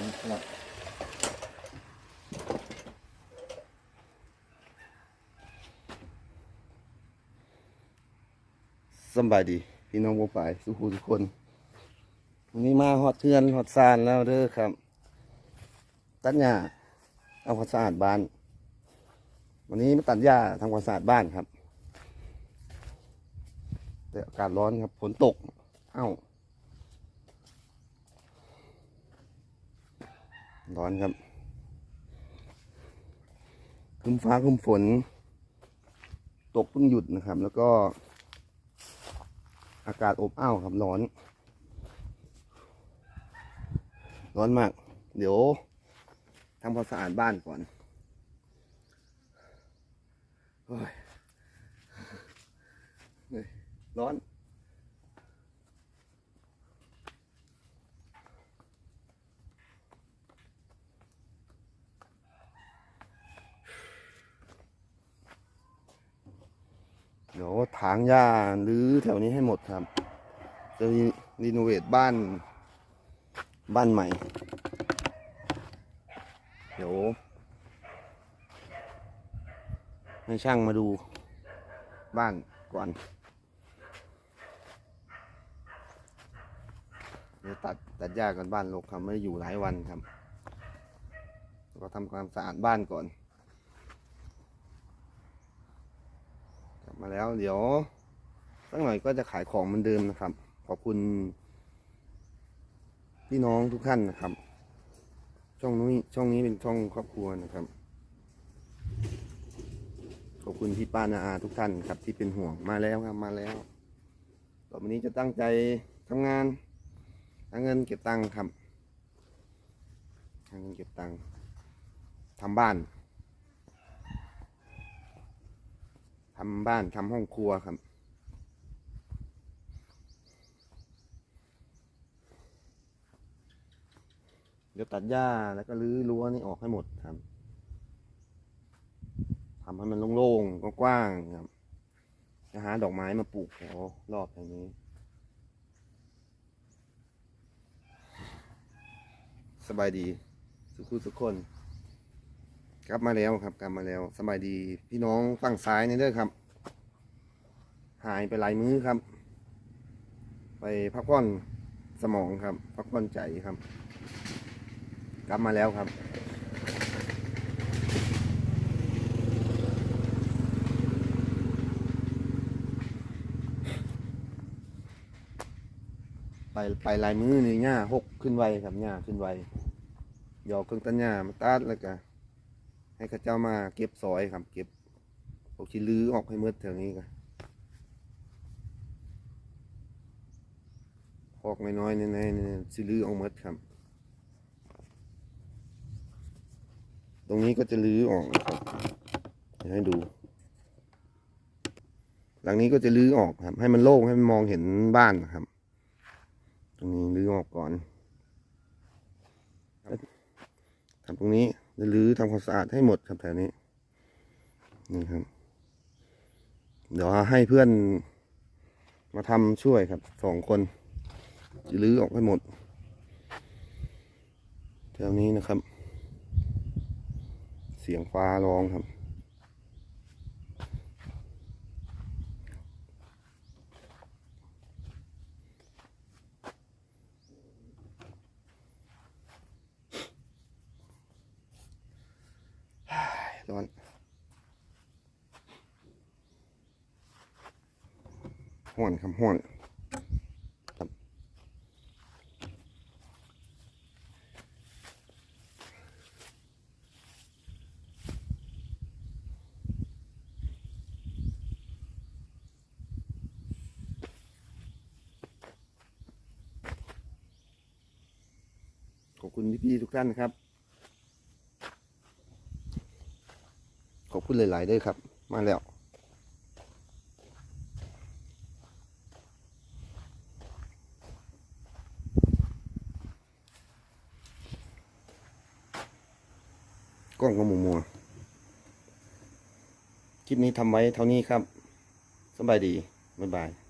นครับสบายดี พี่น้องวงฝ่ายสุขุทุกคนวันนี้มาฮอดเทือนฮอดซานแล้วเด้อครับ ตัดหญ้าเอาความสะอาดบ้าน วันนี้มาตัดหญ้าทำความสะอาดบ้านครับ แต่อากาศร้อนครับฝนตก เอ้า ร้อนครับคึ้มฟ้าคึ้มฝน ตกเพิ่งหยุดนะครับ แล้วก็ อากาศอบอ้าวครับร้อน ร้อนมาก เดี๋ยวทำความสะอาดบ้านก่อนโอ้ยร้อน เดี๋ยวถางหญ้าหรือแถวนี้ให้หมดครับ จะรีรีโนเวทบ้าน บ้านใหม่ เดี๋ยว ให้ช่างมาดูบ้านก่อน เดี๋ยวตัดตัดหญ้ากันบ้านรกครับ ไม่อยู่หลายวันครับแล้วก็ทำความสะอาดบ้านก่อน กลับ มาแล้ว เดี๋ยวสักหน่อยก็จะขายของเหมือนเดิมนะครับ ขอบคุณ พี่น้องทุกท่านนะครับ ช่องนี้ช่องนี้เป็นช่องครอบครัวนะครับ ขอบคุณพี่ป้านาอาทุกท่านครับ ที่เป็นห่วงมาแล้วครับมาแล้วต่อไปนี้จะตั้งใจทำงานหาเงินเก็บตังค์ครับหาเงินเก็บตังค์ทำบ้าน ทำบ้านทำห้องครัวครับ เดี๋ยวตัดหญ้าแล้วก็รื้อรั้วนี่ออกให้หมดครับทำให้มันโล่งๆกว้างๆครับจะหาดอกไม้มาปลูกแถวรอบอย่างนี้ สบายดี สุขุสุกคน กลับมาแล้วครับ กลับมาแล้วสบายดีพี่น้องฝั่งซ้ายนี่เด้อครับ หายไปหลายมื้อครับ ไปพักผ่อนสมองครับ พักผ่อนใจครับ กลับมาแล้วครับไปไปหลายมือนี่หญ้าหกขึ้นไวครับหญ้าขึ้นไวหยอกเครื่องตัดหญ้ามาตัดแล้วก็ ให้ข้าเจ้ามาเก็บซอยครับ เก็บพวกที่ลื้อออกให้มืดแถวนี้กันพอกน้อยๆในๆสิลื้อออกหมดครับ ตรงนี้ก็จะลื้อออกนะครับให้ดู หลังนี้ก็จะลื้อออกครับ ให้มันโล่งให้มันมองเห็นบ้านนะครับ ตรงนี้ลื้อออกก่อนทำตรงนี้หรือทำความสะอาดให้หมดครับแถวนี้นี่ครับ เดี๋ยวให้เพื่อนมาทำช่วยครับสองคนจะลื้อออกให้หมดแถวนี้นะครับ เสียงฟ้าร้องครับ ร้อนห้อนครับห้อนครับขอบคุณพี่ๆทุกท่านครับ ขอบ คุณหลายๆด้วยครับ มาแล้วกล้องก็มัวมัวๆคลิปนี้ทำไว้เท่านี้ครับ สบายดี บ๊ายบาย